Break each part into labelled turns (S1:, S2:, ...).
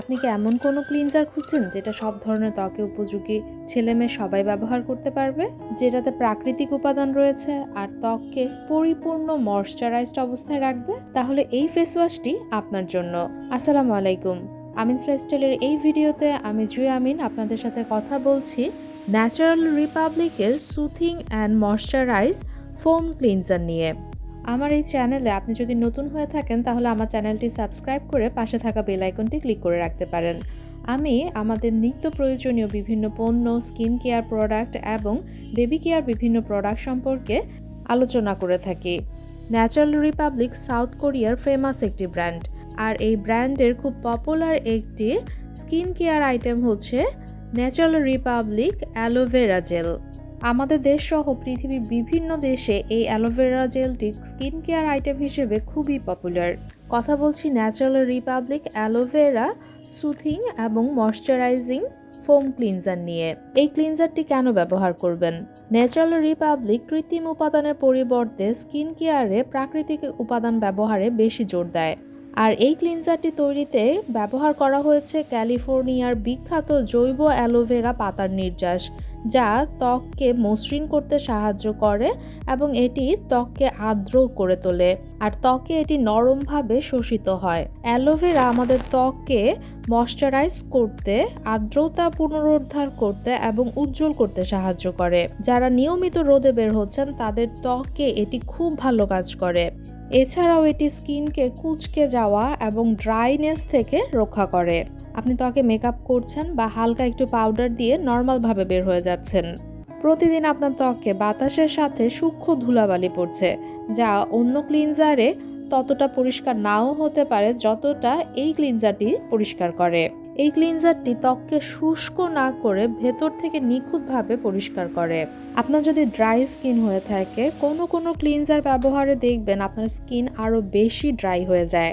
S1: আপনি কি এমন কোনো ক্লিনজার খুঁজছেন যেটা সব ধরনের ত্বকে উপযোগী ছেলে মেয়ে সবাই ব্যবহার করতে পারবে? যেটাতে প্রাকৃতিক উপাদান রয়েছে আর ত্বককে পরিপূর্ণ ময়শ্চারাইজড অবস্থায় রাখবে? তাহলে এই ফেস ওয়াশটি আপনার জন্য। আসসালামু আলাইকুম। আমিন লাইফস্টাইলের এই ভিডিওতে আমি জুয়ে আমিন আপনাদের সাথে কথা বলছি natural রিপাবলিকের soothing and moisturize foam cleanser নিয়ে। আমার এই চ্যানেলে আপনি যদি নতুন হয়ে থাকেন, তাহলে আমার চ্যানেলটি সাবস্ক্রাইব করে পাশে থাকা বেল আইকনটি ক্লিক করে রাখতে পারেন। আমি আমাদের নিত্য প্রয়োজনীয় বিভিন্ন পণ্য, স্কিন কেয়ার প্রোডাক্ট এবং বেবি কেয়ার বিভিন্ন প্রোডাক্ট সম্পর্কে আলোচনা করে থাকি। ন্যাচারাল রিপাবলিক সাউথ কোরিয়ার ফেমাস একটি ব্র্যান্ড। আর এই ব্র্যান্ডের খুব পপুলার একটি স্কিন কেয়ার আইটেম হচ্ছে Natural Republic aloe vera gel. আমাদের দেশ সহ পৃথিবীর বিভিন্ন দেশে এই অ্যালোভেরা জেলটি স্কিন কেয়ার আইটেম হিসেবে খুবই পপুলার। কথা বলছি Natural Republic aloe vera, soothing এবং ময়শ্চারাইজিং ফোম ক্লিনজার নিয়ে। এই ক্লিনজারটি কেন ব্যবহার করবেন? ন্যাচারাল রিপাবলিক কৃত্রিম উপাদানের পরিবর্তে স্কিন কেয়ারে প্রাকৃতিক উপাদান ব্যবহারে বেশি জোর দেয়। আর এই ক্লিনজারটি তৈরিতে ব্যবহার করা হয়েছে ক্যালিফোর্নিয়ার বিখ্যাত জৈব অ্যালোভেরা পাতার নির্যাস, যা ত্বককে মসৃণ করতে সাহায্য করে এবং এটি ত্বককে আর্দ্র করে তোলে। আর ত্বকে এটি নরমভাবে শোষিত হয়। অ্যালোভেরা আমাদের ত্বককে ময়শ্চারাইজ করতে, আর্দ্রতা পুনরুদ্ধার করতে এবং উজ্জ্বল করতে সাহায্য করে। যারা নিয়মিত রোদে বের হচ্ছেন, তাদের ত্বকে এটি খুব ভালো কাজ করে। এছাড়াও এটি স্কিনকে কুচকে যাওয়া এবং ড্রাইনেস থেকে রক্ষা করে। আপনি ত্বকে মেকআপ করছেন বা হালকা একটু পাউডার দিয়ে নর্মালভাবে বের হয়ে যাচ্ছেন। প্রতিদিন আপনার ত্বকে বাতাসের সাথে সূক্ষ্ম ধুলাবালি পড়ছে, যা অন্য ক্লিনজারে ততটা পরিষ্কার নাও হতে পারে যতটা এই ক্লিনজারটি পরিষ্কার করে। এই ক্লিনজারটি ত্বককে শুষ্ক না করে ভেতর থেকে নিখুঁতভাবে পরিষ্কার করে। আপনার যদি ড্রাই স্কিন হয়ে থাকে, কোনো কোনো ক্লিনজার ব্যবহারে দেখবেন আপনার স্কিন আরও বেশি ড্রাই হয়ে যায়।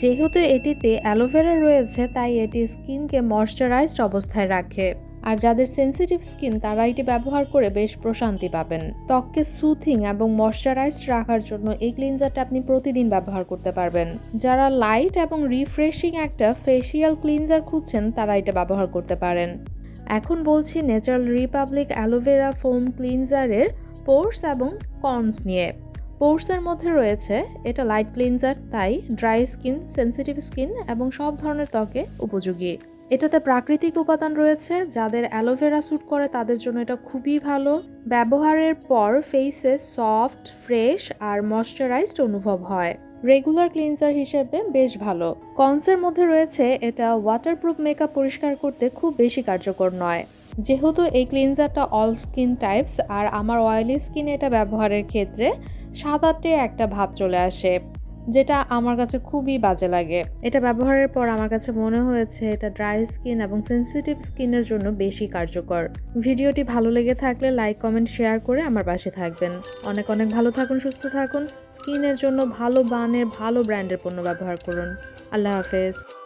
S1: যেহেতু এটিতে অ্যালোভেরা রয়েছে, তাই এটি স্কিনকে ময়শ্চারাইজড অবস্থায় রাখে। আর যাদের সেন্সিটিভ স্কিন তারা এটি ব্যবহার করে বেশ প্রশান্তি পাবেন। ত্বককে সুথিং এবং ময়শ্চারাইজড রাখার জন্য এই ক্লিনজারটা আপনি প্রতিদিন ব্যবহার করতে পারবেন। যারা লাইট এবং রিফ্রেশিং একটা ফেসিয়াল ক্লিনজার খুঁজছেন, তারা এটা ব্যবহার করতে পারেন। এখন বলছি Natural Republic aloe vera foam ক্লিনজারের পোর্স এবং কনস নিয়ে। পোর্সের মধ্যে রয়েছে, এটা লাইট ক্লিনজার তাই ড্রাই স্কিন সেন্সিটিভ স্কিন এবং সব ধরনের ত্বকে উপযোগী। এটাতে প্রাকৃতিক উপাদান রয়েছে, যাদের অ্যালোভেরা স্যুট করে, তাদের জন্য এটা খুবই ভালো। ব্যবহারের পর ফেসে সফট ফ্রেশ আর ময়শ্চারাইজড অনুভব হয়। রেগুলার ক্লিনজার হিসেবে বেশ ভালো। কনসের মধ্যে রয়েছে, এটা ওয়াটারপ্রুফ মেকআপ পরিষ্কার করতে খুব বেশি কার্যকর নয়। যেহেতু এই ক্লিনজারটা অল স্কিন টাইপস আর আমার অয়েলি স্কিনে এটা ব্যবহারের ক্ষেত্রে সাদাটে একটা ভাব চলে আসে। যেটা আমার কাছে খুবই বাজে লাগে। এটা ব্যবহারের পর আমার কাছে মনে হয়েছে এটা ড্রাই স্কিন এবং সেন্সিটিভ স্কিনের জন্য বেশি কার্যকর। ভিডিওটি ভালো লেগে থাকলে লাইক কমেন্ট শেয়ার করে আমার পাশে থাকবেন। অনেক অনেক ভালো থাকুন, সুস্থ থাকুন। স্কিনের জন্য ভালো বানের ভালো ব্র্যান্ডের পণ্য ব্যবহার করুন। আল্লাহ হাফেজ।